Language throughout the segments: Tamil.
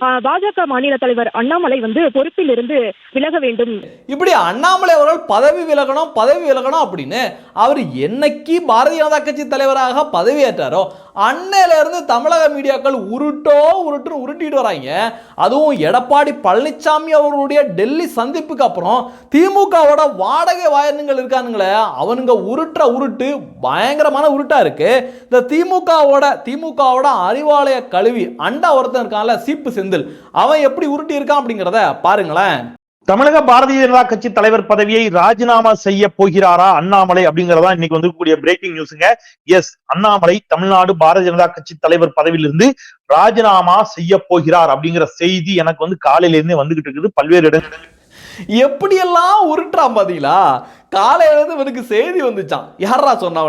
பாஜக மாநில தலைவர் அண்ணாமலை வந்து பொறுப்பில் இருந்து விலக வேண்டும். இப்படி அண்ணாமலை அவர்கள் பதவி விலகணும் பதவி விலகணும் அப்படின்னு அவர் என்னைக்கு பாரதிய ஜனதா கட்சி தலைவராக பதவியேற்றாரோ அன்னையிலேருந்து தமிழக மீடியாக்கள் உருட்டோ உருட்டுன்னு உருட்டிட்டு வராங்க. அதுவும் எடப்பாடி பழனிசாமி அவர்களுடைய டெல்லி சந்திப்புக்கு அப்புறம் திமுகவோட வாடகை வாயனுங்கள் இருக்கானுங்களே அவனுங்க உருட்டுற உருட்டு பயங்கரமான உருட்டா இருக்கு. இந்த திமுகவோட திமுகவோட அறிவாலய கழுவி அண்டா ஒருத்தன் இருக்கான்ல சீப்பு செந்தில். அவன் எப்படி உருட்டி இருக்கான் அப்படிங்கிறத பாருங்களேன். தமிழக பாரதிய ஜனதா கட்சி தலைவர் பதவியை ராஜினாமா செய்ய போகிறாரா அண்ணாமலை அப்படிங்கறதா இன்னைக்கு வந்திருக்கக்கூடிய பிரேக்கிங் நியூஸுங்க எஸ் அண்ணாமலை தமிழ்நாடு பாரதிய ஜனதா கட்சி தலைவர் பதவியிலிருந்து ராஜினாமா செய்ய போகிறார் அப்படிங்கிற செய்தி எனக்கு வந்து காலையில இருந்தே வந்துகிட்டு இருக்குது. பல்வேறு இடங்கள் எப்படியெல்லாம் உருட்டுறான் பாத்தீங்களா? காலையிலேருந்து இவனுக்கு செய்தி வந்துச்சான் யாரா சொன்னா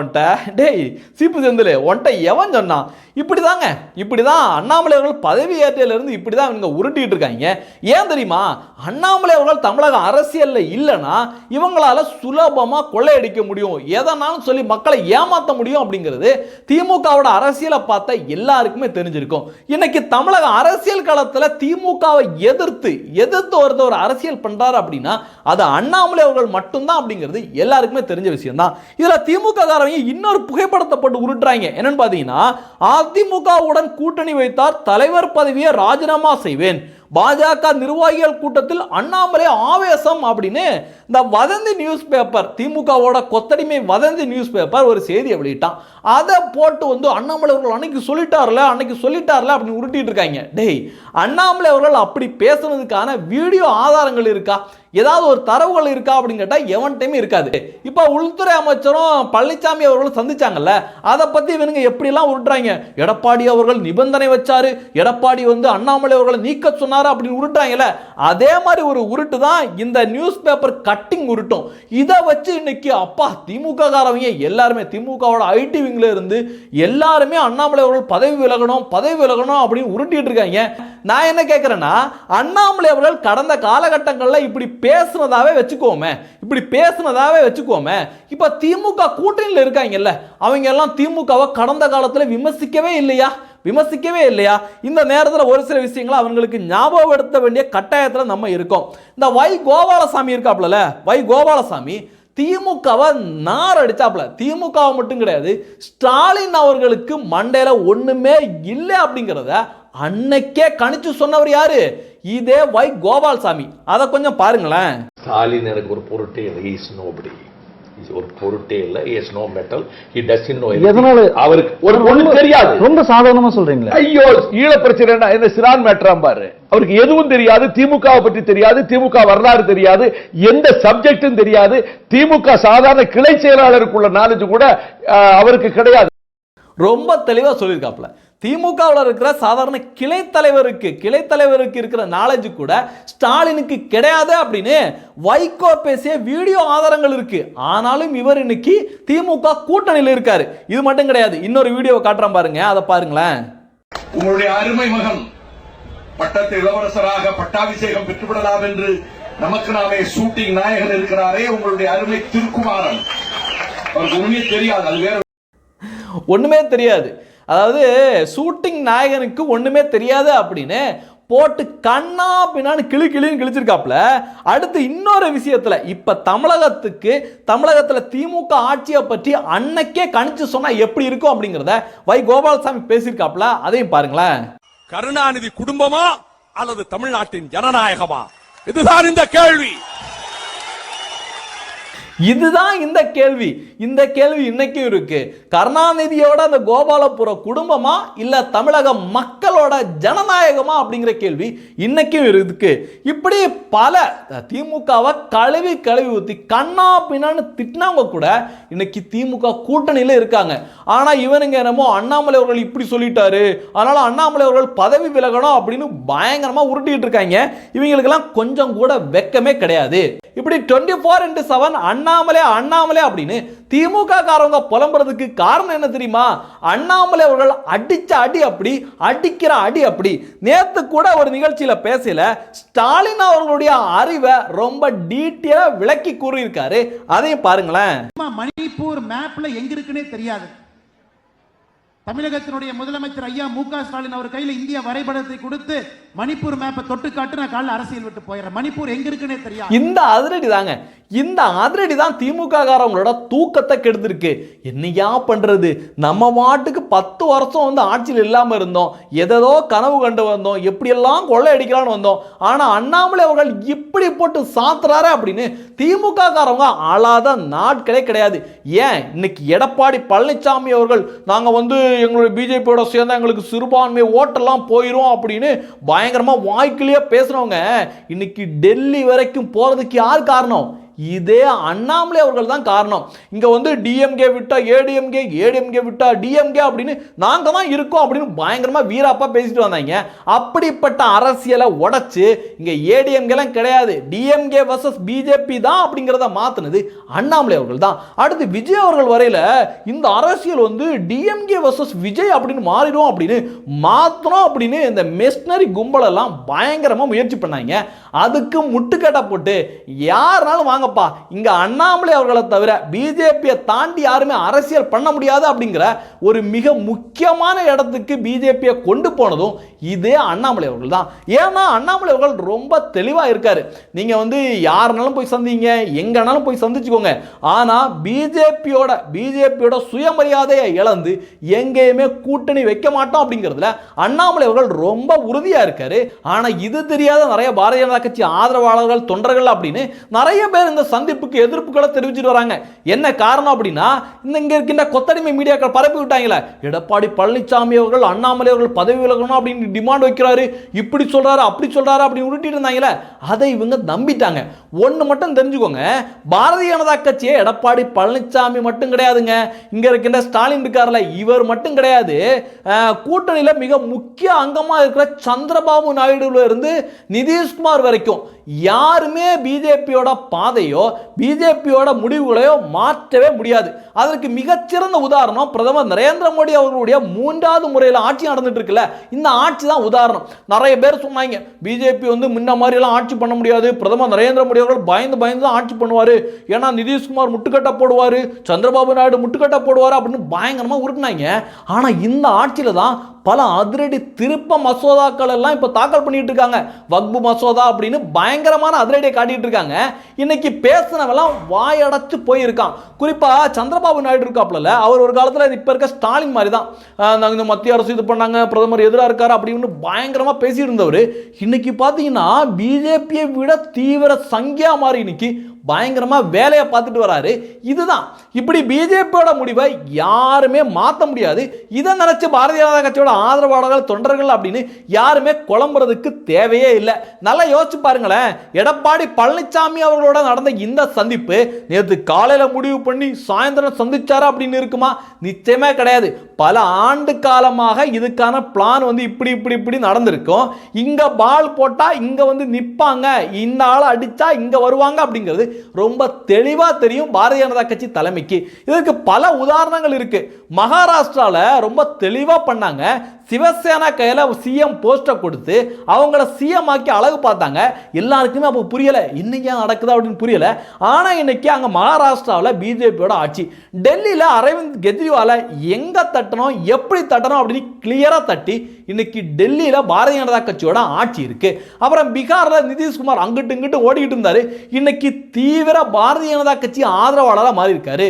டேய் சீப்பு செந்தில் ஒன்ட்ட எவன் சொன்னான் இப்படிதாங்க இப்படிதான் அண்ணாமலை அவர்கள் பதவி ஏற்றையில இப்படி தான் இவங்க உருட்டிகிட்டு இருக்காங்க. ஏன் தெரியுமா? அண்ணாமலை அவர்கள் தமிழக அரசியலில் இல்லைன்னா இவங்களால சுலபமாக கொள்ளையடிக்க முடியும். எதனாலும் சொல்லி மக்களை ஏமாற்ற முடியும் அப்படிங்கிறது திமுகவோட அரசியலை பார்த்த எல்லாருக்குமே தெரிஞ்சிருக்கும். இன்னைக்கு தமிழக அரசியல் களத்தில் திமுகவை எதிர்த்து எதிர்த்து ஒருத்தர் அரசியல் பண்ணுறாரு அப்படின்னா அது அண்ணாமலை அவர்கள் மட்டும்தான் அப்படிங்கிறது எல்லாருக்குமே தெரிஞ்ச விஷயம் தான் இதுல திமுக காரவங்க இன்னொரு புகைப்படத்தை போட்டு உருட்டுறாங்க. என்னன்னு பாத்தீங்கன்னா அதிமுகவுடன் கூட்டணி வைத்தார் தலைவர் பதவியை ராஜினாமா செய்வேன். பாஜக நிர்வாகிகள் கூட்டத்தில் அண்ணாமலை ஆவேசம் அப்படின்னு இந்த வதந்தி நியூஸ் பேப்பர் திமுகவோட கொத்தடிமை வதந்தி நியூஸ் பேப்பர் ஒரு செய்தியை வெளியிட்டான். அதை போட்டு வந்து அண்ணாமலை அவர்கள் அன்னைக்கு சொல்லிட்டார்ல அன்னைக்கு சொல்லிட்டார்ல அப்படின்னு உருட்டிட்டு இருக்காங்க. டேய் அண்ணாமலை அவர்கள் அப்படி பேசுனதுக்கான வீடியோ ஆதாரங்கள் இருக்கா? ஏதாவது ஒரு தரவுகள் இருக்கா அப்படின்னு கேட்டால் எவன்கிட்டயுமே இருக்காது. இப்போ உள்துறை அமைச்சரும் பழனிசாமி அவர்களும் சந்திச்சாங்கல்ல அதை பற்றி இவனுங்க எப்படிலாம் உருட்டுறாங்க? எடப்பாடி அவர்கள் நிபந்தனை வச்சாரு. எடப்பாடி வந்து அண்ணாமலை அவர்களை நீக்க சொன்னார். அப்படின்னு உருட்டுறாங்கல்ல அதே மாதிரி ஒரு உருட்டு தான் இந்த நியூஸ் பேப்பர் கட்டிங் உருட்டும். இதை வச்சு இன்னைக்கு அப்பா திமுக காரவங்க எல்லாருமே திமுகவோட ஐடி விங்கில் இருந்து எல்லாருமே அண்ணாமலை அவர்கள் பதவி விலகணும் பதவி விலகணும் அப்படின்னு உருட்டிட்டு இருக்காங்க. நான் என்ன கேட்குறேன்னா அண்ணாமலை அவர்கள் கடந்த காலகட்டங்களில் இப்படி பேசுனதாவே வச்சுக்கோமே. இப்படி பேசுனதாவே வச்சுக்கோமே. இப்போ திமுக கூட்டணியில் இருக்காங்கல்ல அவங்க எல்லாம் திமுகவை கடந்த காலத்தில் விமர்சிக்கவே இல்லையா? விமர்சிக்கவே இல்லையா? இந்த நேரத்தில் ஒரு சில விஷயங்களை அவங்களுக்கு ஞாபகப்படுத்த வேண்டிய கட்டாயத்தில் நம்ம இருக்கோம். இந்த வை கோபாலசாமி இருக்காப்புல வை கோபாலசாமி திமுகவை நார் அடிச்சாப்புல திமுகவை மட்டும் கிடையாது ஸ்டாலின் அவர்களுக்கு மண்டையில் ஒன்றுமே இல்லை அப்படிங்கிறத அன்னைக்கே கணிச்சு சொன்னவர் யாரு? இதே வை கோபால்சாமி. அதை கொஞ்சம் பாருங்களேன். ஸ்டாலின் எனக்கு ஒரு பொருட்டே ஒரு பொருட்டே இல்லை. Is no metal he does in no எதனால? அவருக்கு ஒரு ஒண்ணு தெரியாது. ரொம்ப சாதாரணமா சொல்றீங்களே. ஐயோ ஈழ பிரச்சனை என்ன? சிறான் மேட்டராம் பாரு. அவருக்கு எதுவும் தெரியாது. திமுக பற்றி தெரியாது. திமுக வரலாறு தெரியாது. எந்த சப்ஜெக்டும் தெரியாது. திமுக சாதாரண கிளை செயலாளருக்குள்ள நாலேஜ் கூட அவருக்கு கிடையாது. ரொம்ப தெளிவாக சொல்லியிருக்காப்புல. திமுகவில் இருக்கிற சாதாரண கிளை தலைவருக்கு கிளை தலைவருக்கு இருக்கிற நாலேஜ் கூட ஸ்டாலினுக்கு கிடையாது அப்படின்னு வைகோ பேசிய வீடியோ ஆதாரங்கள் இருக்கு. ஆனாலும் இவர் இன்னைக்கு திமுக கூட்டணியில் இருக்காரு. இது மட்டும் கிடையாது. இன்னொரு வீடியோவை காட்டுறேன் பாருங்க. அதை பாருங்களேன். உங்களுடைய அருமை மகன் பட்டத்து இளவரசராக பட்டாபிஷேகம் பெற்றுவிடலாம் என்று நமக்கு நாமே ஷூட்டிங் நாயகன் இருக்கிறாரே உங்களுடைய அருமை திருக்குமாரன். அவருக்கு உண்மையே தெரியாது. அது வேற ஒண்ணுமே தெரியாது. அதாவது ஷூட்டிங் நாயகனுக்கு ஒன்றுமே தெரியாது அப்படின்னு போட்டு கண்ணா பின்னான்னு கிளி கிளின்னு கிழிச்சிருக்காப்புல. அடுத்து இன்னொரு விஷயத்தில் இப்போ தமிழகத்துக்கு தமிழகத்தில் திமுக ஆட்சியை பற்றி அன்னைக்கே கணிச்சு சொன்னால் எப்படி இருக்கும் அப்படிங்கிறத வை கோபாலசாமி பேசியிருக்காப்புல. அதையும் பாருங்களேன். கருணாநிதி குடும்பமா அல்லது தமிழ்நாட்டின் ஜனநாயகமா? இதுதான் இந்த கேள்வி. இதுதான் இந்த கேள்வி. இந்த கேள்வி இன்னைக்கும் இருக்கு. கருணாநிதியோட அந்த கோபாலபுர குடும்பமா இல்ல தமிழக மக்களோட ஜனநாயகமா அப்படிங்கிற கேள்வி இன்னைக்கும் இருக்கு. இப்படி பல திமுகவை கழுவி கழுவி ஊத்தி கண்ணா பின்னான்னு திட்டினவங்க கூட இன்னைக்கு திமுக கூட்டணியில இருக்காங்க. ஆனா இவனுங்க என்னமோ அண்ணாமலை அவர்கள் இப்படி சொல்லிட்டாரு. அதனால அண்ணாமலை அவர்கள் பதவி விலகணும் அப்படின்னு பயங்கரமா உருட்டிட்டு இருக்காங்க. இவங்களுக்கெல்லாம் கொஞ்சம் கூட வெக்கமே கிடையாது. இப்படி twenty four into seven Annamalai Annamalai அப்படின்னு திமுக காரவங்க புலம்புறதுக்கு காரணம் என்ன தெரியுமா? அண்ணாமலை அவர்கள் அடிச்ச அடி அப்படி அடிக்கிற அடி அப்படி. நேத்து கூட ஒரு நிகழ்ச்சியில பேசல ஸ்டாலின் அவர்களுடைய அறிவை ரொம்ப டீட்டெயிலா விளக்கி கூறியிருக்காரு. அதையும் பாருங்களேன். மணிப்பூர் மேப்ல எங்க இருக்குன்னே தெரியாது. தமிழகத்தினுடைய முதலமைச்சர் ஐயா மு க ஸ்டாலின் அவர் கையில் இந்திய வரைபடத்தை கொடுத்து மணிப்பூர் மேப்பை தொட்டு காட்டு நான் காலைல அரசியல் விட்டு போயிடுறேன். மணிப்பூர் எங்க இருக்குன்னே தெரியாது. இந்த அதிரடி தாங்க. இந்த அதிரடி தான் திமுக காரவங்களோட தூக்கத்தை கெடுத்திருக்கு. என்னையா பண்றது? நம்ம மாட்டுக்கு பத்து வருஷம் வந்து ஆட்சியில் இல்லாம இருந்தோம். எதோ கனவு கண்டு வந்தோம். எப்படியெல்லாம் கொள்ளை அடிக்கலாம்னு வந்தோம். ஆனா அண்ணாமலை அவர்கள் இப்படி போட்டு சாத்துறாரு அப்படின்னு திமுக காரவங்க ஆளாத நாட்களே கிடையாது. ஏன்? இன்னைக்கு எடப்பாடி பழனிசாமி அவர்கள் நாங்க வந்து எங்களுடைய பிஜேபியோட சேர்ந்தால் எங்களுக்கு சிறுபான்மை ஓட்டெல்லாம் போயிடும் அப்படின்னு பயங்கரமா வாய்க்கிலேயே பேசுகிறவங்க இன்னைக்கு டெல்லி வரைக்கும் போறதுக்கு யார் காரணம்? இதே அண்ணாமலை அவர்கள் தான் காரணம். இங்க வந்து டிஎம்கே விட்டா ஏடிஎம்கே ஏடிஎம்கே விட்டா டிஎம்கே அப்படின்னு நாங்க தான் இருக்கோம் அப்படின்னு பயங்கரமா வீராப்பா பேசிட்டு வந்தாங்க. அப்படிப்பட்ட அரசியலை உடைச்சு இங்க ஏடிஎம்கேலாம் கிடையாது. டிஎம்கே வர்சஸ் பிஜேபி தான் அப்படிங்கிறத மாற்றினது அண்ணாமலை அவர்கள் தான். அடுத்து விஜய் அவர்கள் வரையில இந்த அரசியல் வந்து டிஎம்கே வர்சஸ் விஜய் அப்படின்னு மாறிடும் அப்படின்னு மாத்தணும் அப்படின்னு இந்த மெஸ்னரி கும்பலெல்லாம் பயங்கரமா முயற்சி பண்ணாங்க. அதுக்கு முட்டுக்கட்டை போட்டு யாருனாலும் சொல்கிறாங்கப்பா இங்க அண்ணாமலை அவர்களை தவிர பிஜேபியை தாண்டி யாருமே அரசியல் பண்ண முடியாது அப்படிங்கிற ஒரு மிக முக்கியமான இடத்துக்கு பிஜேபியை கொண்டு போனதும் இதே அண்ணாமலை அவர்கள் தான். ஏன்னா அண்ணாமலை அவர்கள் ரொம்ப தெளிவா இருக்காரு. நீங்க வந்து யாருனாலும் போய் சந்திங்க எங்கனாலும் போய் சந்திச்சுக்கோங்க. ஆனா பிஜேபியோட பிஜேபியோட சுயமரியாதையை இழந்து எங்கேயுமே கூட்டணி வைக்க மாட்டோம் அப்படிங்கிறதுல அண்ணாமலை அவர்கள் ரொம்ப உறுதியா இருக்காரு. ஆனா இது தெரியாத நிறைய பாரதிய ஜனதா கட்சி ஆதரவாளர்கள் தொண்டர்கள் அப்படின்னு நிறைய பேர் இந்த சந்திப்புக்கு எதிர்ப்புகளை தெரிவிச்சிட்டு வராங்க. என்ன காரணம் அப்படின்னா இந்த இங்க இருக்கின்ற கொத்தடிமை மீடியாக்கள் பரப்பி விட்டாங்களே. எடப்பாடி பழனிசாமி அவர்கள் அண்ணாமலை அவர்கள் பதவி விலகணும் அப்படின்னு டிமாண்ட் வைக்கிறாரு. இப்படி சொல்றாரு அப்படி சொல்றாரு அப்படின்னு உருட்டிட்டு இருந்தாங்களே. அதை இவங்க நம்பிட்டாங்க. ஒன்று மட்டும் தெரிஞ்சுக்கோங்க. பாரதிய ஜனதா கட்சியை எடப்பாடி பழனிசாமி மட்டும் கிடையாதுங்க. இங்க இருக்கின்ற ஸ்டாலின் இருக்கார்ல இவர் மட்டும் கிடையாது. கூட்டணியில் கூட்டணியில மிக முக்கிய அங்கமா இருக்கிற சந்திரபாபு நாயுடுல இருந்து நிதிஷ்குமார் வரைக்கும். யாருமே பிஜேபியோட பாதை பாதையோ பிஜேபியோட முடிவுகளையோ மாற்றவே முடியாது. அதற்கு மிகச்சிறந்த உதாரணம் பிரதமர் நரேந்திர மோடி அவர்களுடைய மூன்றாவது முறையில் ஆட்சி நடந்துட்டு இருக்குல்ல இந்த ஆட்சி தான் உதாரணம். நிறைய பேர் சொன்னாங்க பிஜேபி வந்து முன்ன மாதிரிலாம் ஆட்சி பண்ண முடியாது. பிரதமர் நரேந்திர மோடி அவர்கள் பயந்து பயந்து தான் ஆட்சி பண்ணுவார். ஏன்னா நிதிஷ்குமார் முட்டுக்கட்டை போடுவார் சந்திரபாபு நாயுடு முட்டுக்கட்டை போடுவார் அப்படின்னு பயங்கரமாக உருட்டினாங்க ஆனால் இந்த ஆட்சியில் தான் பல அதிரடி திருப்ப மசோதாக்கள் எல்லாம் இப்போ தாக்கல் பண்ணிட்டு இருக்காங்க வக்பு மசோதா அப்படின்னு பயங்கரமான அதிரடியை காட்டிட்டு இருக்காங்க இன்னைக்கு பேசினவெல்லாம் வாயடைச்சு போயிருக்கான். குறிப்பா சந்திரபாபு நாயுடு இருக்காப்ல அவர் ஒரு காலத்தில் இப்ப இருக்க ஸ்டாலின் மாதிரி தான் நாங்கள் இந்த மத்திய அரசு இது பண்ணாங்க பிரதமர் எதிராக இருக்கார் அப்படின்னு பயங்கரமா பேசிட்டு இருந்தவர். இன்னைக்கு பார்த்தீங்கன்னா பிஜேபியை விட தீவிர சங்கியா மாறி இன்னைக்கு பயங்கரமாக வேலையை பார்த்துட்டு வராரு. இதுதான். இப்படி பிஜேபியோட முடிவை யாருமே மாற்ற முடியாது. இதை நினச்சி பாரதிய ஜனதா கட்சியோட ஆதரவாளர்கள் தொண்டர்கள் அப்படின்னு யாருமே குழம்புறதுக்கு தேவையே இல்லை. நல்லா யோசிச்சு பாருங்களேன். எடப்பாடி பழனிசாமி அவர்களோட நடந்த இந்த சந்திப்பு நேற்று காலையில் முடிவு பண்ணி சாயந்தரம் சந்திச்சாரா அப்படின்னு இருக்குமா? நிச்சயமே கிடையாது. பல ஆண்டு காலமாக இதுக்கான பிளான் வந்து இப்படி இப்படி இப்படி நடந்திருக்கும். இங்க பால் போட்டா இங்க வந்து நிப்பாங்க. இந்த ஆள் அடிச்சா இங்க வருவாங்க அப்படிங்கிறது ரொம்ப தெளிவா தெரியும் பாரதிய ஜனதா கட்சி தலைமைக்கு. இதற்கு பல உதாரணங்கள் இருக்கு. மகாராஷ்டிரால ரொம்ப தெளிவா பண்ணாங்க. சிவசேனா கையில் சிஎம் போஸ்டை கொடுத்து அவங்கள சிஎம் ஆக்கி அழகு பார்த்தாங்க. எல்லாருக்குமே அப்போ புரியலை இன்னைக்கு ஏன் நடக்குது அப்படின்னு புரியல. ஆனால் இன்னைக்கு அங்கே மகாராஷ்டிராவில் பிஜேபியோட ஆட்சி. டெல்லியில் அரவிந்த் கெஜ்ரிவாலை எங்க தட்டணும் எப்படி தட்டணும் அப்படின்னு கிளியராக தட்டி இன்னைக்கு டெல்லியில் பாரதிய ஜனதா கட்சியோட ஆட்சி இருக்கு. அப்புறம் பீகாரில் நிதிஷ்குமார் அங்கிட்டு இங்கிட்டு ஓடிக்கிட்டு இருந்தார். இன்னைக்கு தீவிர பாரதிய ஜனதா கட்சி ஆதரவாளராக மாறி இருக்காரு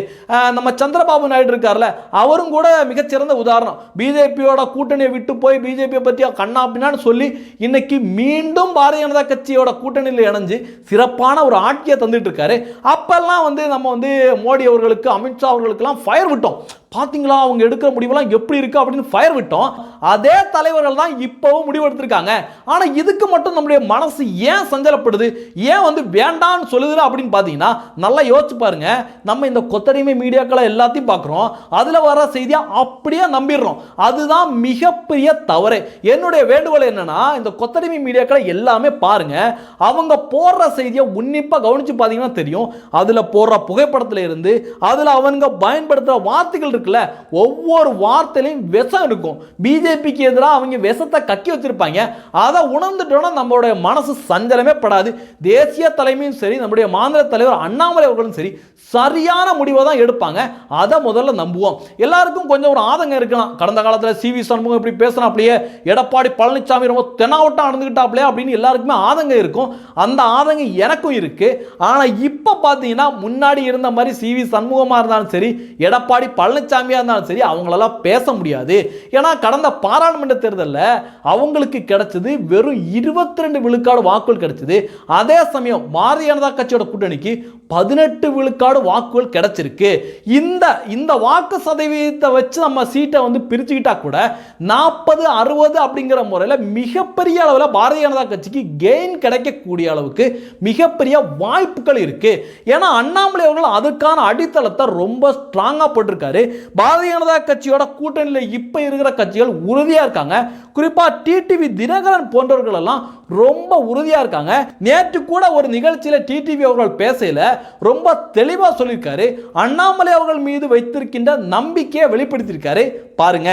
நம்ம சந்திரபாபு நாயுடு இருக்கார்ல அவரும் கூட மிகச்சிறந்த உதாரணம். பிஜேபியோட கூட்டணி கூட்டணியை விட்டு போய் பிஜேபியை பற்றி கண்ணா பின்னான்னு சொல்லி இன்னைக்கு மீண்டும் பாரதிய ஜனதா கட்சியோட கூட்டணியில் இணைஞ்சு சிறப்பான ஒரு ஆட்சியை தந்துட்டு இருக்காரு. அப்பெல்லாம் வந்து நம்ம வந்து மோடி அவர்களுக்கு அமித்ஷா அவர்களுக்கெல்லாம் ஃபயர் விட்டோம். பார்த்தீங்களா அவங்க எடுக்கிற முடிவெல்லாம் எப்படி இருக்கு அப்படின்னு ஃபயர் விட்டோம். அதே தலைவர்கள் தான் இப்போவும் முடிவெடுத்திருக்காங்க ஆனால் இதுக்கு மட்டும் நம்முடைய மனசு ஏன் சஞ்சலப்படுது? ஏன் வந்து வேண்டாம்னு சொல்லுது அப்படின்னு பார்த்தீங்கன்னா நல்லா யோசிச்சு பாருங்க. நம்ம இந்த கொத்தடிமை மீடியாக்களை எல்லாத்தையும் பார்க்குறோம் அதில் வர செய்தியை அப்படியே நம்பிடுறோம். அதுதான் மிகப்பெரிய தவறு. என்னுடைய வேண்டுகோள் என்னன்னா இந்த கொத்தடிமை மீடியாக்களை எல்லாமே பாருங்க. அவங்க போடுற செய்தியை உன்னிப்பாக கவனிச்சு பார்த்தீங்கன்னா தெரியும். அதில் போடுற புகைப்படத்தில் இருந்து அதில் அவங்க பயன்படுத்துகிற வார்த்தைகள் இருக்கு. இருக்குல்ல ஒவ்வொரு வார்த்தையிலையும் விஷம் இருக்கும். பிஜேபிக்கு எதிராக அவங்க விஷத்தை கக்கி வச்சிருப்பாங்க. அதை உணர்ந்துட்டோன்னா நம்மளுடைய மனசு சஞ்சலமே படாது. தேசிய தலைமையும் சரி நம்முடைய மாநில தலைவர் அண்ணாமலை அவர்களும் சரி சரியான முடிவை தான் எடுப்பாங்க. அதை முதல்ல நம்புவோம். எல்லாருக்கும் கொஞ்சம் ஒரு ஆதங்கம் இருக்கலாம். கடந்த காலத்தில் சி வி சண்முகம் இப்படி பேசுனா அப்படியே எடப்பாடி பழனிசாமி ரொம்ப தெனாவட்டம் நடந்துக்கிட்டாப்லையே அப்படின்னு எல்லாருக்குமே ஆதங்கம் இருக்கும். அந்த ஆதங்கம் எனக்கும் இருக்கு. ஆனால் இப்போ பார்த்தீங்கன்னா முன்னாடி இருந்த மாதிரி சி வி சண்முகமாக இருந்தாலும் சரி எடப்பாடி பழனிசாமியாக இருந்தாலும் சரி அவங்களெல்லாம் பேச முடியாது. ஏன்னா கடந்த பாராளுமன்ற தேர்தலில் அவங்களுக்கு கிடைச்சது வெறும் இருபத்தி ரெண்டு விழுக்காடு வாக்குகள் கிடைச்சது. அதே சமயம் பாரதிய ஜனதா கட்சியோட கூட்டணிக்கு பதினெட்டு விழுக்காடு வாக்குகள் கிடைச்சிருக்கு. இந்த இந்த வாக்கு சதவீதத்தை வச்சு நம்ம சீட்டை வந்து பிரிச்சுக்கிட்டா கூட நாற்பது அறுபது அப்படிங்கிற முறையில் மிகப்பெரிய அளவில் பாரதிய ஜனதா கட்சிக்கு கெயின் கிடைக்கக்கூடிய அளவுக்கு மிகப்பெரிய வாய்ப்புகள் இருக்கு. ஏன்னா அண்ணாமலை அவர்கள் அதுக்கான அடித்தளத்தை ரொம்ப ஸ்ட்ராங்காக போட்டிருக்காரு. பாரதிய ஜனதா கட்சியோட கூட்டணியில் இப்போ இருக்கிற கட்சிகள் உறுதியாக இருக்காங்க. குறிப்பாக டிடிவி தினகரன் போன்றவர்கள் எல்லாம் ரொம்ப உறுதியாக இருக்காங்க. நேற்று கூட ஒரு நிகழ்ச்சியில் டிடிவி அவர்கள் பேசையில் ரொம்ப தெளிவாக சொல்லியிருக்காரு. அண்ணாமலை அவர்கள் மீது வைத்திருக்கின்ற நம்பிக்கையை வெளிப்படுத்தியிருக்காரு. பாருங்க.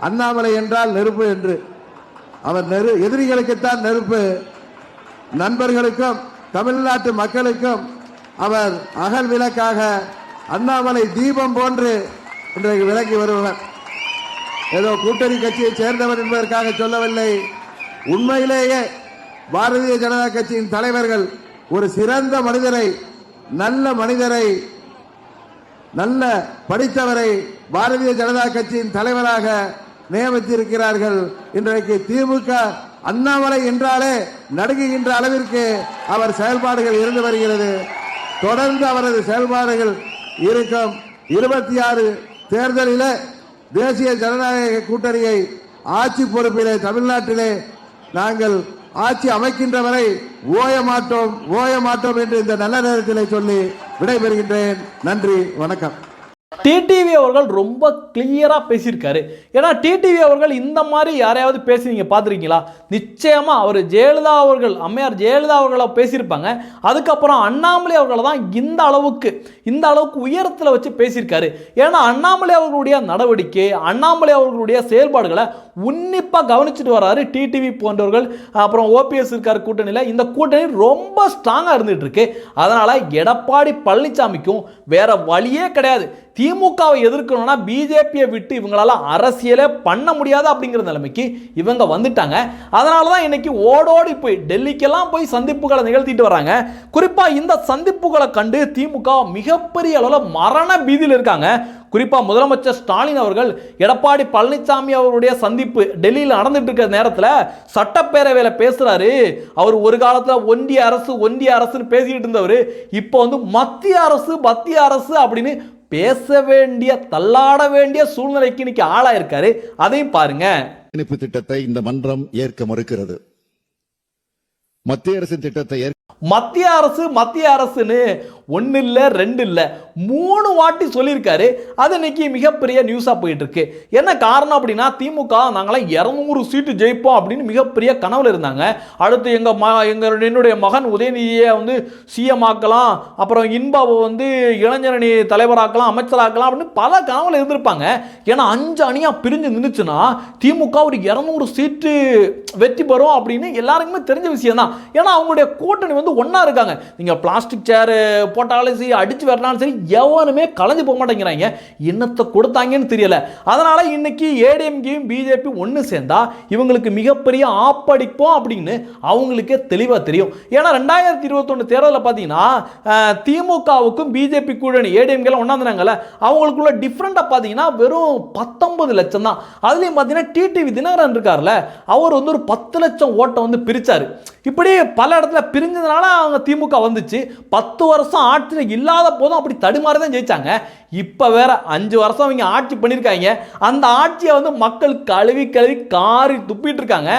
அண்ணாமலை என்றால் நெருப்பு என்று. அவர் நெரு எதிரிகளுக்குத்தான் நெருப்பு. நண்பர்களுக்கும் தமிழ்நாட்டு மக்களுக்கும் அவர் அகல் விளக்காக அண்ணாமலை தீபம் போன்று இன்றைக்கு விலகி வருபவர். ஏதோ கூட்டணி கட்சியை சேர்ந்தவர் என்பதற்காக சொல்லவில்லை. உண்மையிலேயே பாரதிய ஜனதா கட்சியின் தலைவர்கள் ஒரு சிறந்த மனிதரை நல்ல மனிதரை நல்ல படித்தவரை பாரதிய ஜனதா கட்சியின் தலைவராக நியமித்திருக்கிறார்கள். இன்றைக்கு திமுக அண்ணாமலை என்றாலே நடுங்குகின்ற அளவிற்கு அவர் செயல்பாடுகள் இருந்து வருகிறது. தொடர்ந்து அவரது செயல்பாடுகள் இருக்கும். இருபத்தி ஆறு தேர்தலில் தேசிய ஜனநாயக கூட்டணியை ஆட்சி பொறுப்பிலே தமிழ்நாட்டிலே நாங்கள் ஆட்சி அமைக்கின்ற வரை ஓய மாட்டோம் ஓய மாட்டோம் என்று இந்த நல்ல நேரத்திலே சொல்லி விடைபெறுகின்றேன். நன்றி வணக்கம். டிடிவி அவர்கள் ரொம்ப கிளியராக பேசியிருக்காரு. ஏன்னா டிடிவி அவர்கள் இந்த மாதிரி யாரையாவது பேசி நீங்கள் பார்த்துருக்கீங்களா? நிச்சயமாக அவர் ஜெயலலிதா அவர்கள் அம்மையார் ஜெயலலிதா அவர்களை பேசியிருப்பாங்க. அதுக்கப்புறம் அண்ணாமலை அவர்களை தான் இந்த அளவுக்கு இந்த அளவுக்கு உயரத்தில் வச்சு பேசியிருக்காரு. ஏன்னா அண்ணாமலை அவர்களுடைய நடவடிக்கை அண்ணாமலை அவர்களுடைய செயல்பாடுகளை உன்னிப்பாக கவனிச்சுட்டு வராரு டிடிவி போன்றவர்கள். அப்புறம் ஓபிஎஸ் இருக்கார் கூட்டணியில். இந்த கூட்டணி ரொம்ப ஸ்ட்ராங்காக இருந்துகிட்டு இருக்கு. அதனால் எடப்பாடி பழனிசாமிக்கும் வேற வழியே கிடையாது. திமுகவை எதிர்க்கணும்னா பிஜேபியை விட்டு இவங்களால அரசியலே பண்ண முடியாது அப்படிங்கிற நிலைமைக்கு இவங்க வந்துட்டாங்க. அதனால தான் இன்னைக்கு ஓடோடி போய் டெல்லிக்கெல்லாம் போய் சந்திப்புகளை நிகழ்த்திட்டு வராங்க. குறிப்பாக இந்த சந்திப்புகளை கண்டு திமுக மிகப்பெரிய அளவில் மரண பீதியில் இருக்காங்க. குறிப்பாக முதலமைச்சர் ஸ்டாலின் அவர்கள் எடப்பாடி பழனிசாமி அவருடைய சந்திப்பு டெல்லியில் நடந்துட்டு இருக்கிற நேரத்தில் சட்டப்பேரவையில் பேசுகிறாரு அவர் ஒரு காலத்தில் ஒன்றிய அரசு ஒன்றிய அரசுன்னு பேசிக்கிட்டு இருந்தவர். இப்போ வந்து மத்திய அரசு மத்திய அரசு அப்படின்னு பேச வேண்டிய தள்ளாட வேண்டிய சூழ்நிலைக்கு இன்னைக்கு ஆளாயிருக்காரு. அதையும் பாருங்க. இணைப்பு திட்டத்தை இந்த மன்றம் ஏற்க மறுக்கிறது. மத்திய அரசின் திட்டத்தை மத்திய அரசு மத்திய அரசுன்னு ஒன்று இல்லை ரெண்டு இல்லை மூணு வாட்டி சொல்லியிருக்காரு. அது இன்னைக்கு மிகப்பெரிய நியூஸாக போயிட்டு இருக்கு என்ன காரணம் அப்படின்னா திமுக நாங்களாம் இரநூறு சீட்டு ஜெயிப்போம் அப்படின்னு மிகப்பெரிய கனவில் இருந்தாங்க. அடுத்து எங்கள் ம எங்கள் என்னுடைய மகன் உதயநிதியை வந்து சிஎம் ஆக்கலாம் அப்புறம் இன்பாவை வந்து இளைஞரணி தலைவராக்கலாம் அமைச்சராக்கலாம் அப்படின்னு பல கனவில் இருந்திருப்பாங்க. ஏன்னா அஞ்சு அணியாக பிரிஞ்சு நின்றுச்சுன்னா திமுக ஒரு இரநூறு சீட்டு வெற்றி பெறும் அப்படின்னு எல்லாருக்குமே தெரிஞ்ச விஷயம் தான் ஏன்னா அவங்களுடைய கூட்டணி வந்து ஒன்றா இருக்காங்க. நீங்கள் பிளாஸ்டிக் சேரு போட்டாலும் சரி அடித்து வரனாலும் சரி எவனுமே கலைஞ்சு போக மாட்டேங்கிறாங்க. என்னத்தை கொடுத்தாங்கன்னு தெரியல. அதனால் இன்னைக்கு ஏடிஎம்கேயும் பிஜேபி ஒன்று சேர்ந்தா இவங்களுக்கு மிகப்பெரிய ஆப்படிப்போம் அப்படின்னு அவங்களுக்கே தெளிவாக தெரியும். ஏன்னா ரெண்டாயிரத்தி இருபத்தொன்று தேர்தலில் பார்த்தீங்கன்னா திமுகவுக்கும் பிஜேபி கூட்டணி ஏடிஎம்கேலாம் ஒன்றாந்துனாங்கல்ல அவங்களுக்குள்ள டிஃப்ரெண்ட்டாக பார்த்தீங்கன்னா வெறும் பத்தொன்பது லட்சம் தான். அதுலேயும் பார்த்தீங்கன்னா டிடிவி தினகரன் இருக்கார்ல அவர் வந்து ஒரு பத்து லட்சம் ஓட்டை வந்து பிரித்தார் இப்படி பல இடத்துல பிரிஞ்சதுனால அவங்க திமுக வந்துச்சு. பத்து வருஷம் ஆட்சியில் இல்லாத போதும் அப்படி தடுமாறி தான் ஜெயிச்சாங்க. இப்போ வேற அஞ்சு வருஷம் அவங்க ஆட்சி பண்ணியிருக்காங்க. அந்த ஆட்சியை வந்து மக்கள் கழுவி கழுவி காரி துப்பிட்டு இருக்காங்க.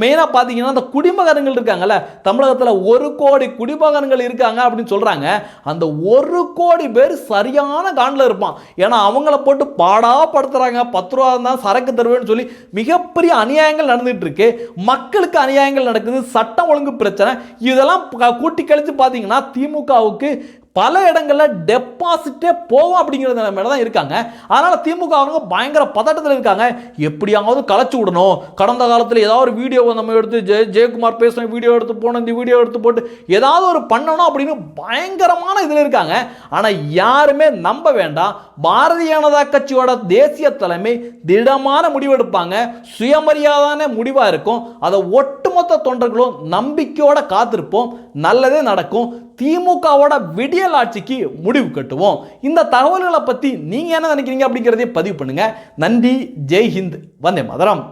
மெயினாக பார்த்தீங்கன்னா அந்த குடிமகன்கள் இருக்காங்கல்ல தமிழகத்தில் ஒரு கோடி குடிமகன்கள் இருக்காங்க அப்படின்னு சொல்கிறாங்க அந்த ஒரு கோடி பேர் சரியான காண்டில் இருப்பான். ஏன்னா அவங்கள போட்டு பாடாப்படுத்துகிறாங்க பத்து ரூபா தான் சரக்கு தருவேன்னு சொல்லி மிகப்பெரிய அநியாயங்கள் நடந்துகிட்டு இருக்கு மக்களுக்கு அநியாயங்கள் நடக்குது. சட்டம் ஒழுங்கு பிரச்சனை. இதெல்லாம் கூட்டி கழிச்சு பார்த்தீங்கன்னா திமுகவுக்கு பல இடங்களில் டெபாசிட்டே போகும் அப்படிங்கிற நிலைமையில தான் இருக்காங்க. அதனால் திமுக அவங்க பயங்கர பதட்டத்தில் இருக்காங்க. எப்படியாவது கலைச்சி விடணும். கடந்த காலத்தில் ஏதாவது ஒரு வீடியோ நம்ம எடுத்து ஜெய ஜெயக்குமார் பேசின வீடியோ எடுத்து போன இந்த வீடியோ எடுத்து போட்டு ஏதாவது ஒரு பண்ணணும் அப்படின்னு பயங்கரமான இதில் இருக்காங்க. ஆனால் யாருமே நம்ப வேண்டாம். பாரதிய ஜனதா கட்சியோட தேசிய தலைமை திடமான முடிவெடுப்பாங்க. சுயமரியாதான முடிவாக இருக்கும். அதை ஒட்டுமொத்த தொண்டர்களும் நம்பிக்கையோட காத்திருப்போம். நல்லதே நடக்கும். திமுகவோட விடியல் ஆட்சிக்கு முடிவு கட்டுவோம். இந்த தகவல்களை பற்றி நீங்கள் என்ன நினைக்கிறீங்க அப்படிங்கிறதையும் பதிவு பண்ணுங்க. நன்றி. ஜெய்ஹிந்த் வந்தே மதரம்.